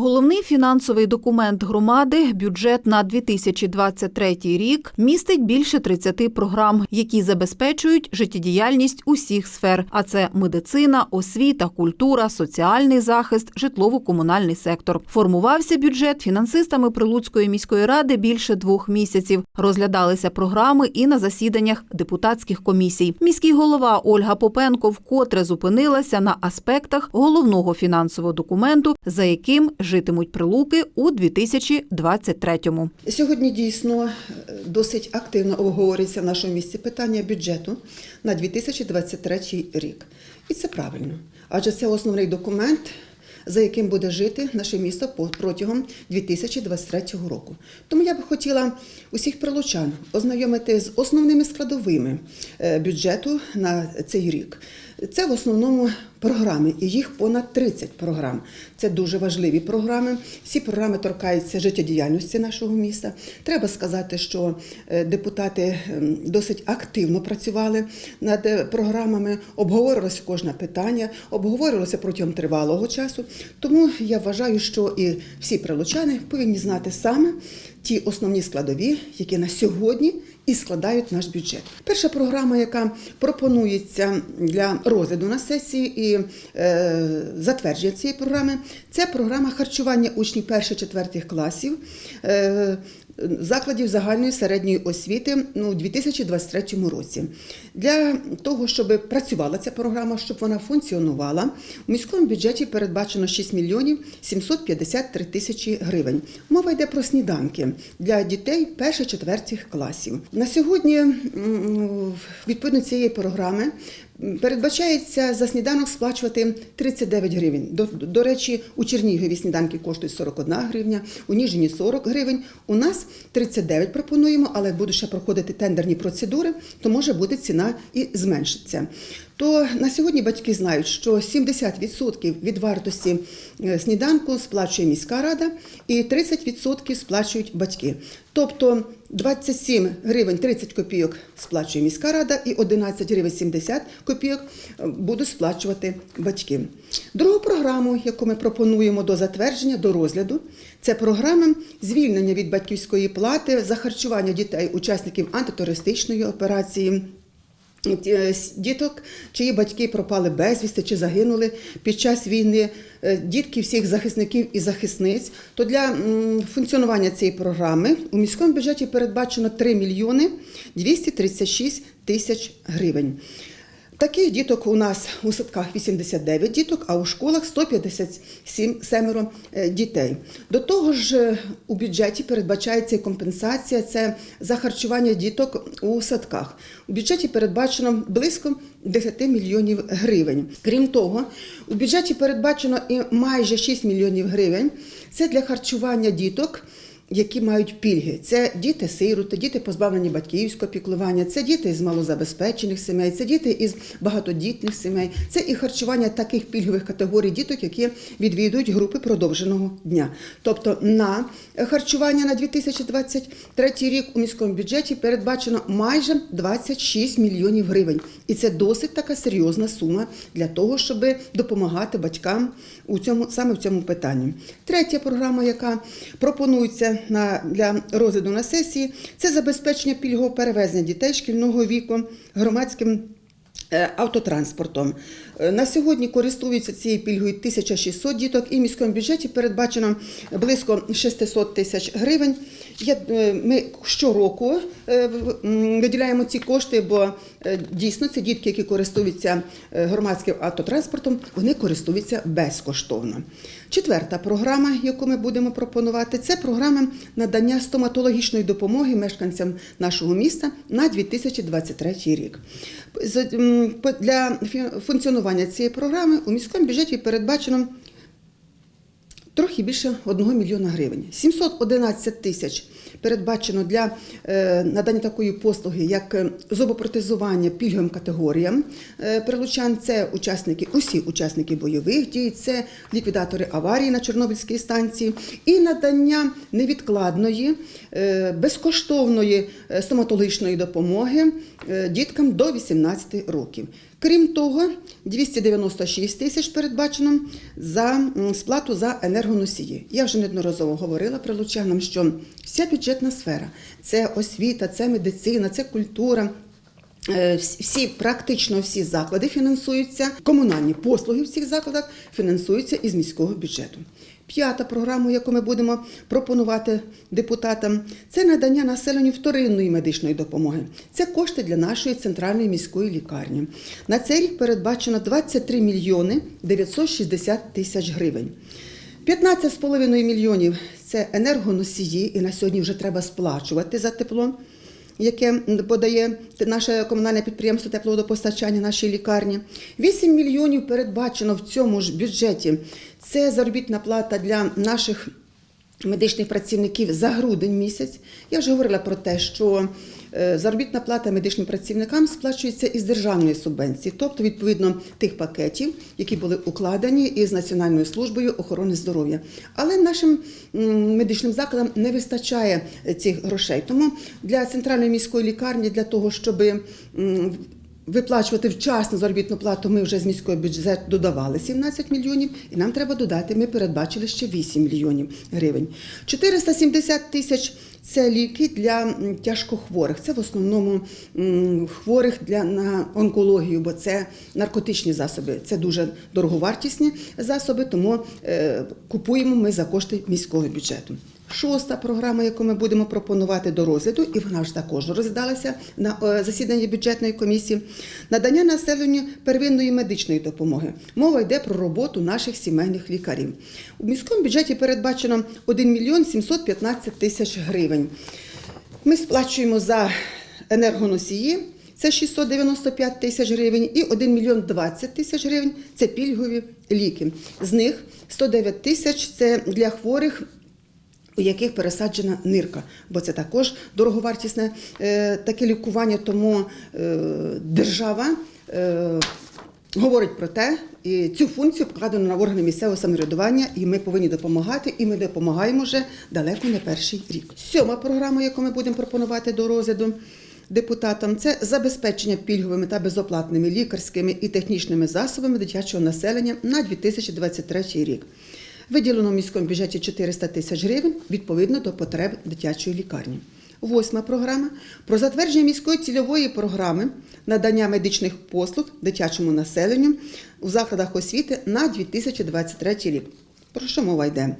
Головний фінансовий документ громади, бюджет на 2023 рік, містить більше 30 програм, які забезпечують життєдіяльність усіх сфер. А це медицина, освіта, культура, соціальний захист, житлово-комунальний сектор. Формувався бюджет фінансистами Прилуцької міської ради більше двох місяців. Розглядалися програми і на засіданнях депутатських комісій. Міський голова Ольга Попенко вкотре зупинилася на аспектах головного фінансового документу, за яким житимуть прилуки у 2023-му. Сьогодні дійсно досить активно обговорюється в нашому місті питання бюджету на 2023 рік. І це правильно, адже це основний документ, за яким буде жити наше місто протягом 2023 року. Тому я би хотіла усіх прилучан ознайомити з основними складовими е, бюджету на цей рік. Це в основному програми, і їх понад 30 програм. Це дуже важливі програми. Всі програми торкаються життєдіяльності нашого міста. Треба сказати, що е, депутати ем, досить активно працювали над е, програмами, обговорювалося кожне питання, обговорювалося протягом тривалого часу. Тому я вважаю, що і всі прилучани повинні знати саме ті основні складові, які на сьогодні і складають наш бюджет. Перша програма, яка пропонується для розгляду на сесії і е, затвердження цієї програми, це програма харчування учнів перших-четвертих класів. Закладів загальної середньої освіти ну, у 2023 році. Для того, щоб працювала ця програма, щоб вона функціонувала, у міському бюджеті передбачено 6 мільйонів 753 тисячі гривень. Мова йде про сніданки для дітей перших-четвертих класів. На сьогодні, відповідно цієї програми, передбачається за сніданок сплачувати 39 гривень. До, до речі, у Чернігові сніданки коштують 41 гривня, у Ніжині 40 гривень. У нас 39 пропонуємо, але буде ще проходити тендерні процедури, то може бути ціна і зменшиться. То на сьогодні батьки знають, що 70% від вартості е, сніданку сплачує міська рада і 30% сплачують батьки. Тобто 27 гривень 30 копійок сплачує міська рада і 11 гривень 70 копійок е, будуть сплачувати батьки. Другу програму, яку ми пропонуємо до затвердження, до розгляду, це програма звільнення від батьківської плати за харчування дітей, учасників антитерористичної операції. Ті- Діток, чиї батьки пропали безвісти чи загинули під час війни, е, дітки всіх захисників і захисниць, то для функціонування цієї програми у міському бюджеті передбачено 3 мільйони 236 тисяч гривень. Таких діток у нас у садках 89 діток, а у школах 157 семеро е, дітей. До того ж, е, у бюджеті передбачається компенсація це за харчування діток у садках. У бюджеті передбачено близько 10 мільйонів гривень. Крім того, у бюджеті передбачено і майже 6 мільйонів гривень. Це для харчування діток які мають пільги. Це діти-сироти, діти позбавлені батьківського піклування, це діти з малозабезпечених сімей, це діти із багатодітних сімей, це і харчування таких пільгових категорій діток, які відвідують групи продовженого дня. Тобто на харчування на 2023 рік у міському бюджеті передбачено майже 26 мільйонів гривень. І це досить така серйозна сума для того, щоб допомагати батькам у цьому саме в цьому питанні. Третя програма, яка пропонується на для розгляду на сесії, це забезпечення пільгового перевезення дітей шкільного віку громадським. е, Автотранспортом Е, на сьогодні користуються цією пільгою 1600 діток, і в міському бюджеті передбачено близько 600 тисяч гривень. Е, Ми щороку виділяємо ці кошти, бо е, дійсно це дітки, які користуються е, громадським автотранспортом, вони користуються безкоштовно. Четверта програма, яку ми будемо пропонувати, це програма надання стоматологічної допомоги мешканцям нашого міста на 2023 рік. Для функціонування цієї програми у міському бюджеті передбачено трохи більше 1 мільйона гривень. 711 тисяч передбачено для е, надання такої послуги, як е, зубопротезування пільговим категоріям е, прилучан. Це учасники, усі учасники бойових дій, це ліквідатори аварії на Чорнобильській станції і надання невідкладної, безкоштовної стоматологічної допомоги діткам до 18 років. Крім того, 296 тисяч передбачено за сплату за енергоносії. Я вже неодноразово говорила прилучанам, що вся бюджетна сфера це освіта, це медицина, це культура. Е, всі- практично всі заклади фінансуються, комунальні послуги в цих закладах фінансуються із міського бюджету. П'ята програма, яку ми будемо пропонувати депутатам, це надання населенню вторинної медичної допомоги. Це кошти для нашої центральної міської лікарні. На цей рік передбачено 23 мільйони 960 тисяч гривень. 15,5 мільйонів це енергоносії, і на сьогодні вже треба сплачувати за тепло яке подає наше комунальне підприємство тепловодопостачання нашій лікарні. 8 мільйонів передбачено в цьому ж бюджеті. Це заробітна плата для наших медичних працівників за грудень місяць. Я вже говорила про те, що заробітна плата медичним працівникам сплачується із державної субвенції, тобто відповідно тих пакетів, які були укладені із Національною службою охорони здоров'я. Але нашим медичним закладам не вистачає е, цих грошей. Тому для центральної міської лікарні для того, щоб Виплачувати вчасно заробітну плату ми вже з міського бюджету додавали 17 мільйонів, і нам треба додати. Ми передбачили ще 8 мільйонів гривень. 470 тисяч це ліки для тяжкохворих. Це в основному хворих для на онкологію, бо це наркотичні засоби. Це дуже дороговартісні засоби, тому е, купуємо ми за кошти міського бюджету. Шоста програма, яку ми будемо пропонувати до розгляду, і вона ж також розглядалася на е, засіданні бюджетної комісії. Надання населенню первинної медичної допомоги. Мова йде про роботу наших сімейних лікарів. У міському бюджеті передбачено 1 мільйон 715 тисяч гривень. Ми сплачуємо за енергоносії. Це 695 тисяч гривень і 1 мільйон 20 тисяч гривень це пільгові ліки. З них 109 тисяч це для хворих у яких пересаджена нирка, бо це також дороговартісне е, таке лікування, тому е, держава е, говорить про те, і цю функцію покладено на органи місцевого самоврядування, і ми повинні допомагати, і ми допомагаємо вже далеко не перший рік. Сьома програма, яку ми будемо пропонувати до розгляду. Депутатам це забезпечення пільговими та безоплатними лікарськими і технічними засобами дитячого населення на 2023 рік. Виділено в міському бюджеті 400 тисяч гривень відповідно до потреб дитячої лікарні. Восьма програма про затвердження міської цільової програми надання медичних послуг дитячому населенню у закладах освіти на 2023 рік. Про що мова йде?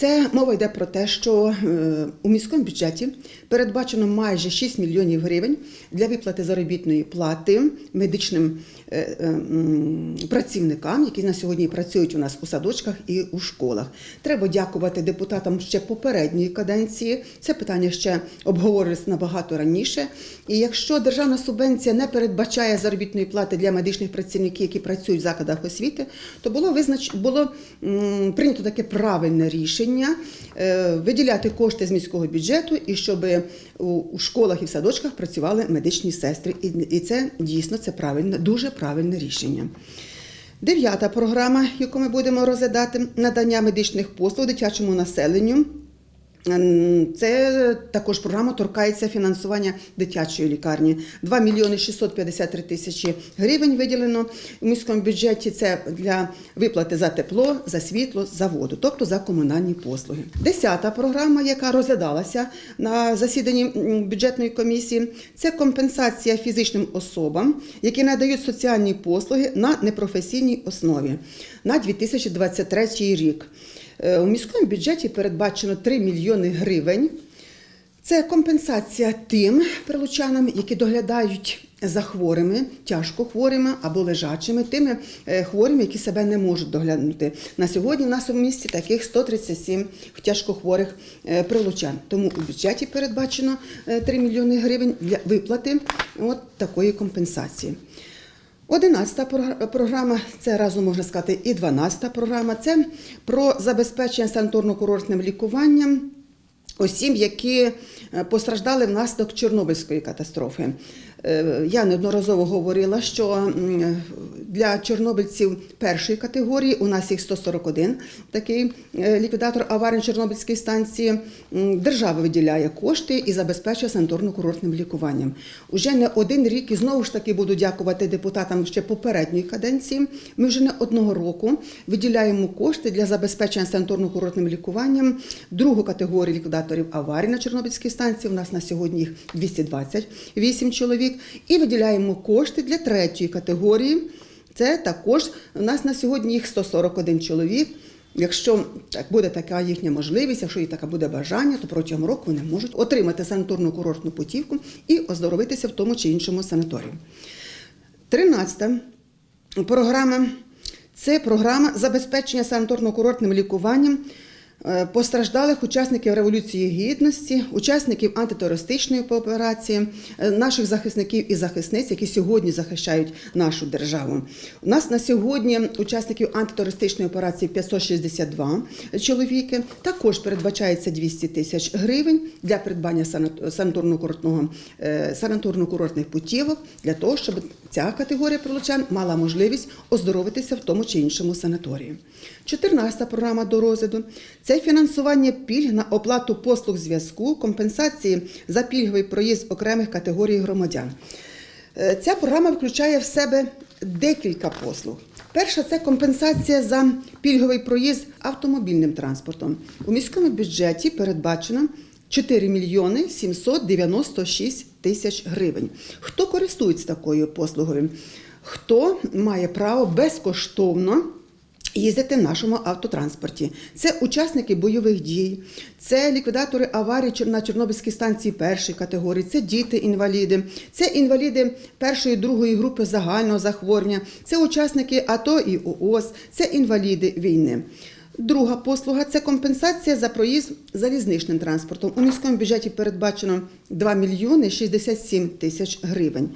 Це мова йде про те, що е, у міському бюджеті передбачено майже 6 мільйонів гривень для виплати заробітної плати медичним е, е, працівникам, які на сьогодні працюють у нас у садочках і у школах. Треба дякувати депутатам ще попередньої каденції. Це питання ще обговорювалося набагато раніше. І якщо державна субвенція не передбачає заробітної плати для медичних працівників, які працюють в закладах освіти, то було визнач... було прийнято таке правильне рішення е, виділяти кошти з міського бюджету і щоб у, школах і в садочках працювали медичні сестри. І це дійсно це правильне, дуже правильне рішення. Дев'ята програма, яку ми будемо розглядати, надання медичних послуг дитячому населенню. Це також програма торкається фінансування дитячої лікарні. 2 мільйони 653 тисячі гривень виділено в міському бюджеті. Це для виплати за тепло, за світло, за воду, тобто за комунальні послуги. Десята програма, яка розглядалася на засіданні бюджетної комісії, це компенсація фізичним особам, які надають соціальні послуги на непрофесійній основі на 2023 рік. Е, У міському бюджеті передбачено 3 мільйони гривень. Це компенсація тим прилучанам, які доглядають за хворими, тяжко хворими або лежачими, тими е, хворими, які себе не можуть доглянути. На сьогодні в нас у місті таких 137 тяжкохворих е, прилучан. Тому у бюджеті передбачено е, 3 мільйони гривень для виплати от такої компенсації. Одинадцята програма, це разом можна сказати, і дванадцята програма це про забезпечення санаторно-курортним лікуванням осіб, які е, постраждали внаслідок Чорнобильської катастрофи. Е, Я неодноразово говорила, що для чорнобильців першої категорії у нас їх 141, такий е, ліквідатор аварії Чорнобильської станції. Держава виділяє кошти і забезпечує санаторно-курортним лікуванням. Уже не один рік і знову ж таки буду дякувати депутатам ще попередньої каденції. Ми вже не одного року виділяємо кошти для забезпечення санаторно-курортним лікуванням другу категорію ліквідаторів аварій на Чорнобильській станції. У нас на сьогодні їх 228 чоловік. І виділяємо кошти для третьої категорії. Це також у нас на сьогодні їх 141 чоловік. Якщо так буде така їхня можливість, якщо і така буде бажання, то протягом року вони можуть отримати санаторну курортну путівку і оздоровитися в тому чи іншому санаторії. Тринадцята програма це програма забезпечення санаторно-курортним лікуванням постраждалих учасників Революції Гідності, учасників антитерористичної операції, е, наших захисників і захисниць, які сьогодні захищають нашу державу. У нас на сьогодні учасників антитерористичної операції 562 чоловіки. Також передбачається 200 тисяч гривень для придбання санаторно-курортного е, санаторно-курортних путівок для того, щоб ця категорія прилучан мала можливість оздоровитися в тому чи іншому санаторії. 14 програма до розгляду це фінансування пільг на оплату послуг зв'язку, компенсації за пільговий проїзд окремих категорій громадян. Е, Ця програма включає в себе декілька послуг. Перша це компенсація за пільговий проїзд автомобільним транспортом. У міському бюджеті передбачено 4 мільйони 796 тисяч гривень. Хто користується такою послугою? Хто має право безкоштовно їздити в нашому автотранспорті. Це учасники бойових дій, це ліквідатори аварій на Чорнобильській станції першої категорії, це діти-інваліди, це інваліди першої другої групи загального захворювання, це учасники АТО і ООС, це інваліди війни. Друга послуга це компенсація за проїзд залізничним транспортом. У міському бюджеті передбачено 2 мільйони 67 тисяч гривень.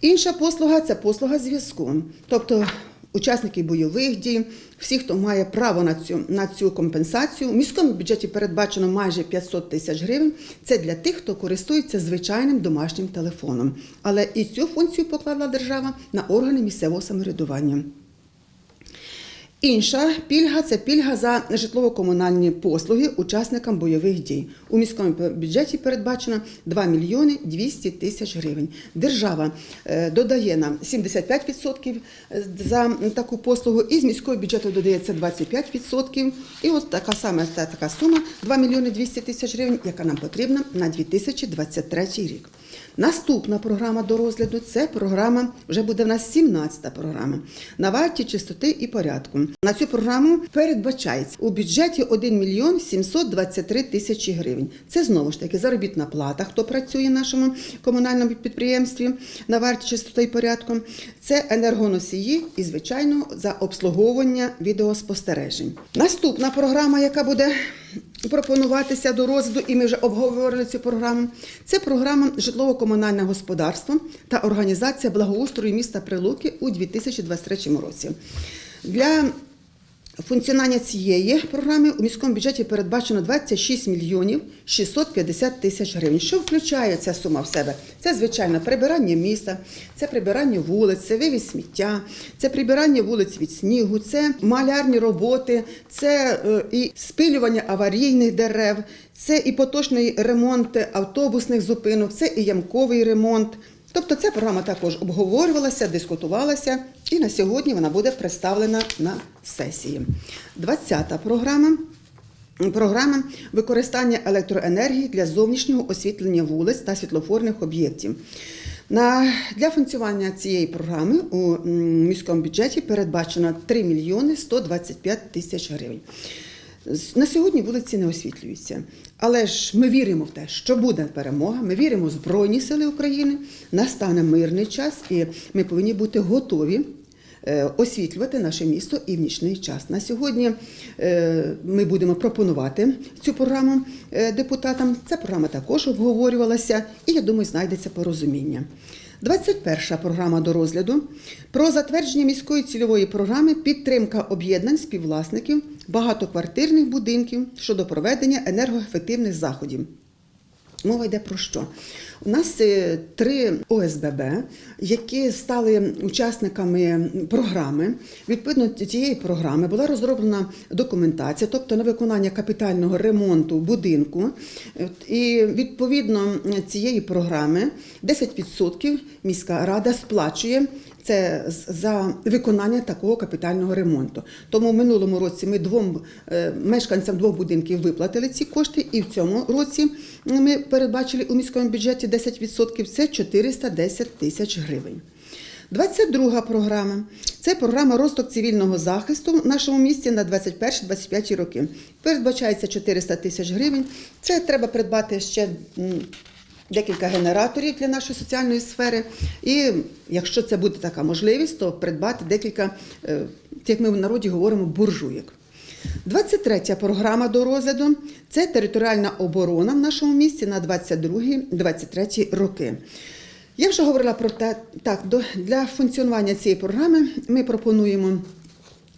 Інша послуга це послуга зв'язку. Тобто учасники бойових дій, всі, хто має право на цю, на цю компенсацію. У міському бюджеті передбачено майже 500 тисяч гривень. Це для тих, хто користується звичайним домашнім телефоном. Але і цю функцію поклала держава на органи місцевого самоврядування. Інша пільга це пільга за житлово-комунальні послуги учасникам бойових дій. У міському бюджеті передбачено 2 мільйони 200 тисяч гривень. Держава е, додає нам 75% за таку послугу, і з міського бюджету додається 25%. І ось така саме така сума 2 мільйони 200 тисяч гривень, яка нам потрібна на 2023 рік. Наступна програма до розгляду це програма, вже буде в нас 17-та програма на варті чистоти і порядку. На цю програму передбачається у бюджеті 1 мільйон 723 тисячі гривень. Це знову ж таки заробітна плата, хто працює в нашому комунальному підприємстві на варті чистоти і порядку. Це енергоносії і, звичайно, за обслуговування відеоспостережень. Наступна програма, яка буде пропонуватися до розгляду, і ми вже обговорили цю програму. Це програма житлово-комунальне господарство та організація благоустрою міста Прилуки у 2023 році. Для Функціонування цієї програми у міському бюджеті передбачено 26 мільйонів 650 тисяч гривень. Що включає ця сума в себе? Це звичайно прибирання міста, це прибирання вулиць, це вивіз сміття, це прибирання вулиць від снігу, це малярні роботи, це е, і спилювання аварійних дерев, це і поточний ремонт автобусних зупинок, це і ямковий ремонт. Тобто ця програма також обговорювалася, дискутувалася, і на сьогодні вона буде представлена на сесії. 20-та програма. Програма використання електроенергії для зовнішнього освітлення вулиць та світлофорних об'єктів. На, для функціонування цієї програми у міському бюджеті передбачено 3 мільйони 125 тисяч гривень. На сьогодні вулиці не освітлюються. Але ж ми віримо в те, що буде перемога. Ми віримо в Збройні Сили України. Настане мирний час, і ми повинні бути готові е, освітлювати наше місто і в нічний час. На сьогодні е, ми будемо пропонувати цю програму е, депутатам. Ця програма також обговорювалася, і я думаю, знайдеться порозуміння. 21 програма до розгляду про затвердження міської цільової програми підтримка об'єднань співвласників багатоквартирних будинків щодо проведення енергоефективних заходів. Мова йде про що? У нас е, три ОСББ, які стали учасниками програми. Відповідно цієї програми була розроблена документація, тобто на виконання капітального ремонту будинку. І відповідно цієї програми 10% міська рада сплачує це за виконання такого капітального ремонту. Тому в минулому році ми двом е, мешканцям двох будинків виплатили ці кошти, і в цьому році ми передбачили у міському бюджеті 10%, це 410 тисяч гривень. 22 програма це програма Росток цивільного захисту в нашому місті на 21-25 роки. Передбачається 400 тисяч гривень. Це треба придбати ще декілька генераторів для нашої соціальної сфери. І якщо це буде така можливість, то придбати декілька, е, як ми в народі говоримо, буржуєк. 23 програма до розгляду це територіальна оборона в нашому місті на 22-23 роки. Я вже говорила про те, так, для функціонування цієї програми ми пропонуємо.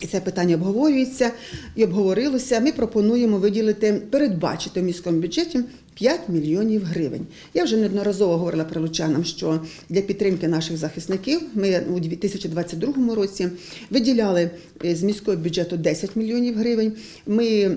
І це питання обговорюється і обговорилося. Ми пропонуємо виділити, передбачити в міському бюджеті 5 мільйонів гривень. Я вже неодноразово говорила прилучанам, що для підтримки наших захисників ми у 2022 році виділяли е, з міського бюджету 10 мільйонів гривень. Ми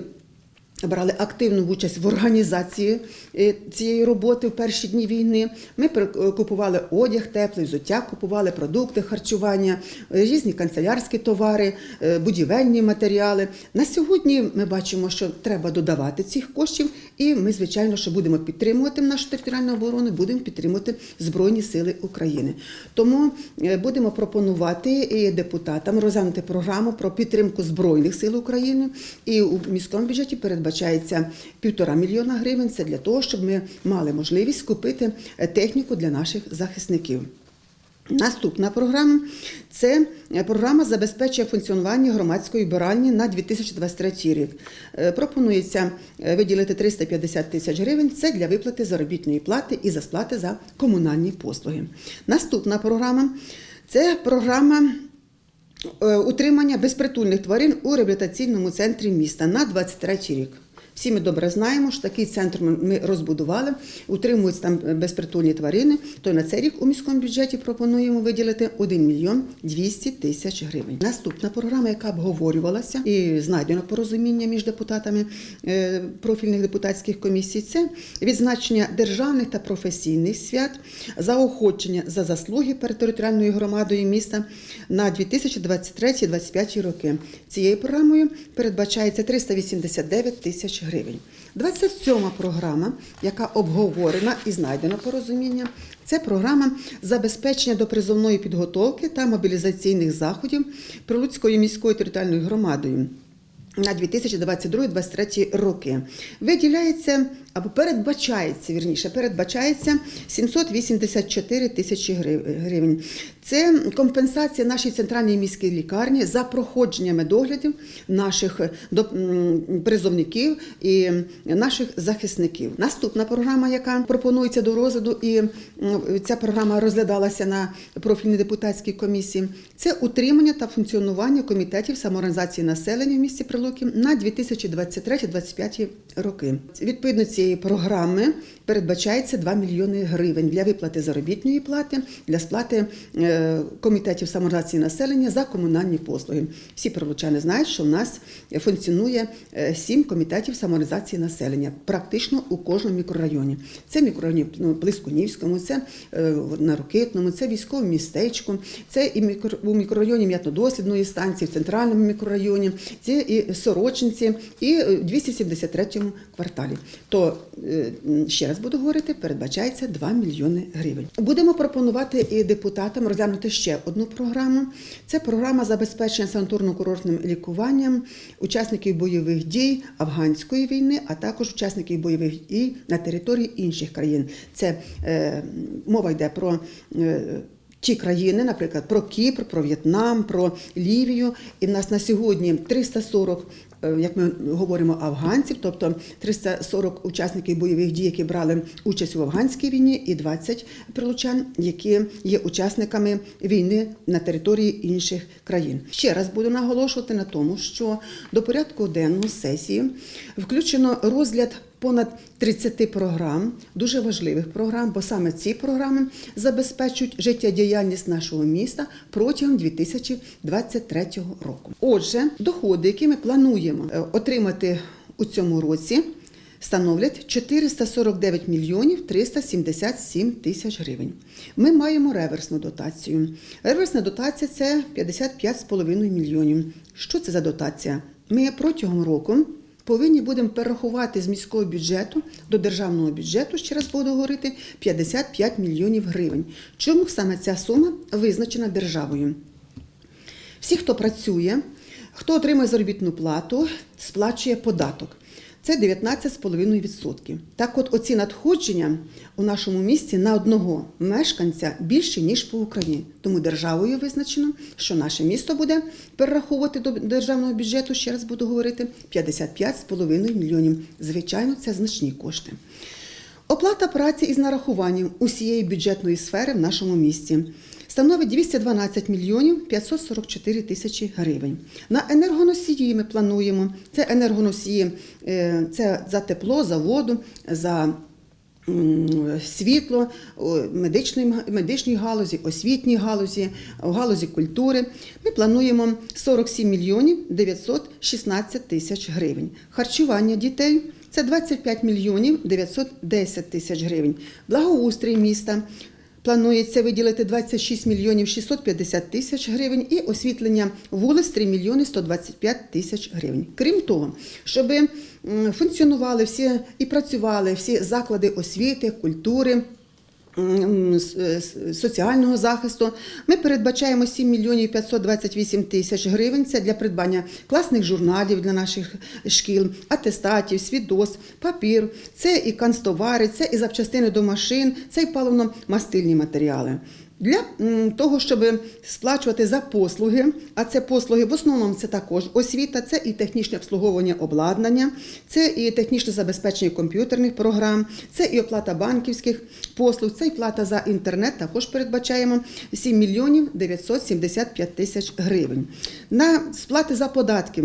брали активну участь в організації е, цієї роботи в перші дні війни. Ми купували одяг, теплий взуття, купували продукти харчування, е, різні канцелярські товари, е, будівельні матеріали. На сьогодні ми бачимо, що треба додавати цих коштів, і ми, звичайно, що будемо підтримувати нашу територіальну оборону, будемо підтримувати Збройні Сили України. Тому е, будемо пропонувати і депутатам розглянути програму про підтримку Збройних сил України. І у міському бюджеті передбачається півтора мільйона гривень. Це для того, щоб ми мали можливість купити е, техніку для наших захисників. Наступна програма це програма забезпечує функціонування громадської биральні на 2023 рік. Е, Пропонується е, виділити 350 тисяч гривень. Це для виплати заробітної плати і за сплати за комунальні послуги. Наступна програма це програма е, утримання безпритульних тварин у реабілітаційному центрі міста на 23 рік. Всі ми добре знаємо, що такий центр ми- розбудували, утримуються там безпритульні тварини. То на цей рік у міському бюджеті пропонуємо виділити 1 мільйон 200 тисяч гривень. Наступна програма, яка обговорювалася і знайдено порозуміння між депутатами е, профільних депутатських комісій, це відзначення державних та професійних свят, заохочення за заслуги перед територіальною громадою міста на 2023-2025 роки. Цією програмою передбачається 389 тисяч гривень. 27 програма, яка обговорена і знайдена порозуміння, це програма забезпечення допризовної підготовки та мобілізаційних заходів Прилуцькою міською територіальною громадою. На 2022-2023 роки виділяється або передбачається вірніше, передбачається 784 тисячі гривень. Це компенсація нашій центральній міській лікарні за проходження медоглядів наших е, призовників і наших захисників. Наступна програма, яка пропонується до розгляду, і ця програма розглядалася на профільній депутатській комісії. Це утримання та функціонування комітетів самоорганізації населення в місті Прилуки на 2023-2025 роки. Відповідно цієї програми передбачається 2 мільйони гривень для виплати заробітної плати, для сплати е, комітетів самоорганізації населення за комунальні послуги. Всі прилучани знають, що в нас функціонує е, сім комітетів самоорганізації населення, практично у кожному мікрорайоні. Це мікрорайоні ну, Плискунівському, це е, на Рокитному, це військовому містечку, це і мікро, у мікрорайоні м'ятнодослідної станції, в центральному мікрорайоні, це і Сорочинці, і е, 273 кварталі. То е, ще раз буду говорити, передбачається 2 мільйони гривень. Будемо пропонувати і депутатам розглянути ще одну програму. Це програма забезпечення санаторно-курортним лікуванням учасників бойових дій афганської війни, а також учасників бойових дій на території інших країн. Це е, мова йде про. Е, Ті країни, наприклад, про Кіпр, про В'єтнам, про Лівію. І в нас на сьогодні 340, е, як ми говоримо, афганців, тобто 340 учасників бойових дій, які брали участь у афганській війні, і 20 прилучан, які є учасниками війни на території інших країн. Ще раз буду наголошувати на тому, що до порядку денного сесії включено розгляд понад 30 програм, дуже важливих програм, бо саме ці програми забезпечують життєдіяльність нашого міста протягом 2023 року. Отже, доходи, які ми плануємо е, отримати у цьому році, становлять 449 мільйонів 377 тисяч гривень. Ми маємо реверсну дотацію. Реверсна дотація це 55,5 мільйонів. Що це за дотація? Ми протягом року повинні будемо перерахувати з міського бюджету до державного бюджету, ще раз буду говорити, 55 мільйонів гривень. Чому саме ця сума визначена державою? Всі, хто працює, хто отримує заробітну плату, сплачує податок. Це 19,5%. Так от оці надходження у нашому місті на одного мешканця більше, ніж по Україні. Тому державою визначено, що наше місто буде перераховувати до державного бюджету, ще раз буду говорити, 55,5 мільйонів. Звичайно, це значні кошти. Оплата праці із нарахуванням усієї бюджетної сфери в нашому місті становить 212 мільйонів 544 тисячі гривень. На енергоносії ми плануємо. Це енергоносії е, це за тепло, за воду, за світло, медичної, медичній галузі, освітній галузі, галузі культури. Ми плануємо 47 мільйонів 916 тисяч гривень. Харчування дітей це 25 мільйонів 910 тисяч гривень. Благоустрій міста Планується виділити 26 мільйонів 650 тисяч гривень і освітлення вулиць 3 мільйони 125 тисяч гривень. Крім того, щоб функціонували всі і працювали всі заклади освіти, культури. Соціального захисту ми передбачаємо 7 мільйонів 528 тисяч гривень. Це для придбання класних журналів для наших шкіл, атестатів, свідос, папір. Це і канцтовари, це і запчастини до машин, це і паливно-мастильні матеріали. Для того, щоб сплачувати за послуги, а це послуги в основному це також освіта, це і технічне обслуговування обладнання, це і технічне забезпечення комп'ютерних програм, це і оплата банківських послуг, це і плата за інтернет. Також передбачаємо 7 мільйонів 975 тисяч гривень. На сплати за податки.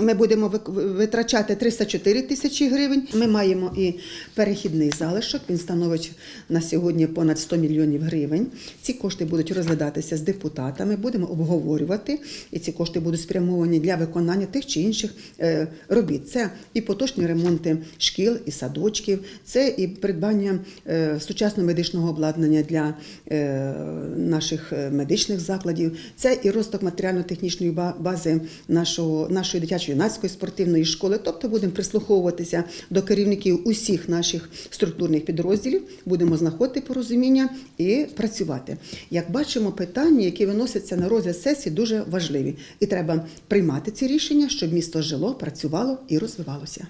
Ми будемо витрачати 304 тисячі гривень. Ми маємо і перехідний залишок. Він становить на сьогодні понад 100 мільйонів гривень. Ці кошти будуть розглядатися з депутатами. Будемо обговорювати, і ці кошти будуть спрямовані для виконання тих чи інших е, робіт. Це і поточні ремонти шкіл і садочків, це і придбання е, сучасного медичного обладнання для е, наших медичних закладів, це і розвиток матеріально-технічної бази нашого, нашої дитячо-юнацької спортивної школи. Тобто будемо прислуховуватися до керівників усіх наших структурних підрозділів, будемо знаходити порозуміння і працювати. Як бачимо, питання, які виносяться на розгляд сесії, дуже важливі, і треба приймати ці рішення, щоб місто жило, працювало і розвивалося.